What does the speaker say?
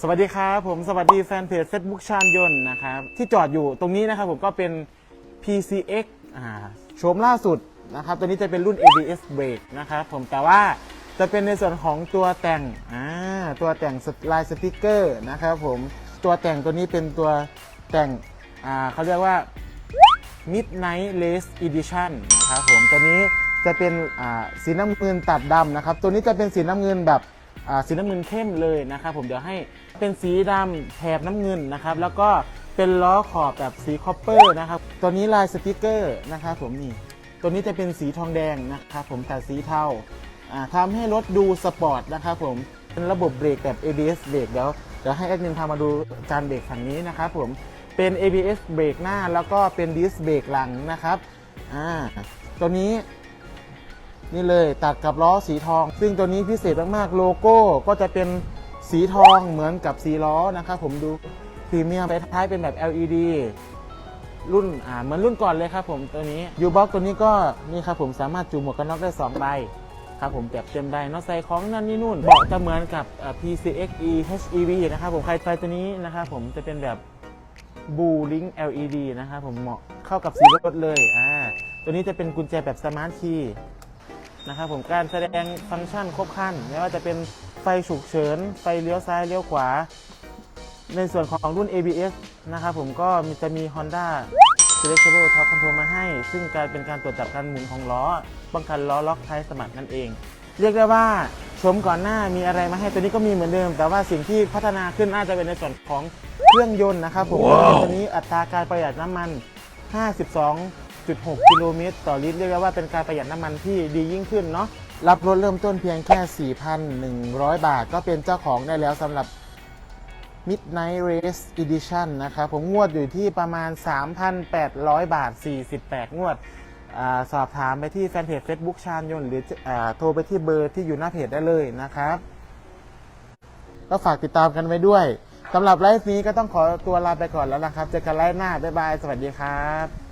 สวัสดีครับผมสวัสดีแฟนเพจ Facebook ชาญยนต์นะครับที่จอดอยู่ตรงนี้นะครับผมก็เป็น PCX อ่าโฉมล่าสุดนะครับตัวนี้จะเป็นรุ่น ABS Brake นะครับผมแต่ว่าจะเป็นในส่วนของตัวแต่งอ่าตัวแต่งลายสติกเกอร์นะครับผมตัวแต่งตัวนี้เป็นตัวแต่งอ่าเขาเรียกว่า Midnight Lace Edition นะครับผมตัวนี้จะเป็นอ่าสีน้ำเงินตัดดำนะครับตัวนี้จะเป็นสีน้ำเงินแบบ สีน้ำเงินเข้มเลยนะครับผมเดี๋ยวให้เป็นสีดำแถบน้ำเงินนะครับ แล้วก็เป็นล้อขอบแบบสีคอปเปอร์นะครับ ตัวนี้ลายสติกเกอร์นะครับผมนี่ ตัวนี้จะเป็นสีทองแดงนะครับผมแต่สีเทาอ่าทำให้รถดูสปอร์ตนะครับผม เป็นระบบเบรกแบบ ABS เบรกเดี๋ยวเดี๋ยวให้แอดมินพามาดูจานเบรกฝั่งนี้นะครับผม เป็น ABS เบรกหน้าแล้วก็เป็นดิสเบรกหลังนะครับ อ่า ตัวนี้ นี่เลยตัดกับล้อสีทอง ซึ่งตัวนี้พิเศษมากๆ โลโก้ก็จะเป็นสีทองเหมือนกับสีล้อนะครับผมดูพรีเมียมไปท้ายเป็นแบบ LED รุ่นอ่าเหมือนรุ่นก่อนเลยครับผมตัวนี้ยูบ็อกตัวนี้ก็นี่ครับผมสามารถจูหมวกกันน็อกได้2ใบครับผมแบบเต็มใบน็อตใส่ของนั่นนี่นู่นเบอกจะเหมือนกับ PCXE HEV นะครับผมใครไฟตัวนี้นะครับผมจะเป็นแบบบูลิง LED นะครับผมเหมาะเข้ากับสีรถเลยอ่าตัวนี้จะเป็นกุญแจแบบสมาร์ทคีย์ นะครับผมการแสดงฟังก์ชันครบครันไม่ว่าจะเป็นไฟฉุกเฉิน ไฟเลี้ยวซ้ายเลี้ยวขวา ในส่วนของรุ่น ABS นะครับผมก็มีจะมี Honda Selectable Top Control มาให้ ซึ่งกลายเป็นการตรวจจับการหมุนของล้อ ป้องกันล้อล็อกท้ายสมัครนั่นเอง เรียกได้ว่าชมก่อนหน้ามีอะไรมาให้ตัวนี้ก็มีเหมือนเดิม แต่ว่าสิ่งที่พัฒนาขึ้นน่าจะเป็นในส่วนของเครื่องยนต์นะครับผมตัวนี้อัตราการประหยัดน้ำมัน 52.6กิโลเมตรต่อลิตรเรียกได้ว่าเป็นการประหยัดน้ำมันที่ดียิ่งขึ้นเนาะรับรถเริ่มต้นเพียงแค่ 4,100 บาท ก็เป็นเจ้าของได้แล้วสำหรับ Midnight Race Edition นะครับผมงวดอยู่ที่ประมาณ 3,800 บาท 48 งวดอสอบถามไปที่แฟนเพจ Facebook ชาญยนต์หรืออโทรไปที่เบอร์ที่อยู่หน้าเพจได้เลยนะครับ ก็ฝากติดตามกันไว้ด้วยสำหรับไลฟ์นี้ก็ต้องขอตัวลาไปก่อนแล้วนะครับ เจอกันไลฟ์หน้า บ๊ายบาย สวัสดีครับ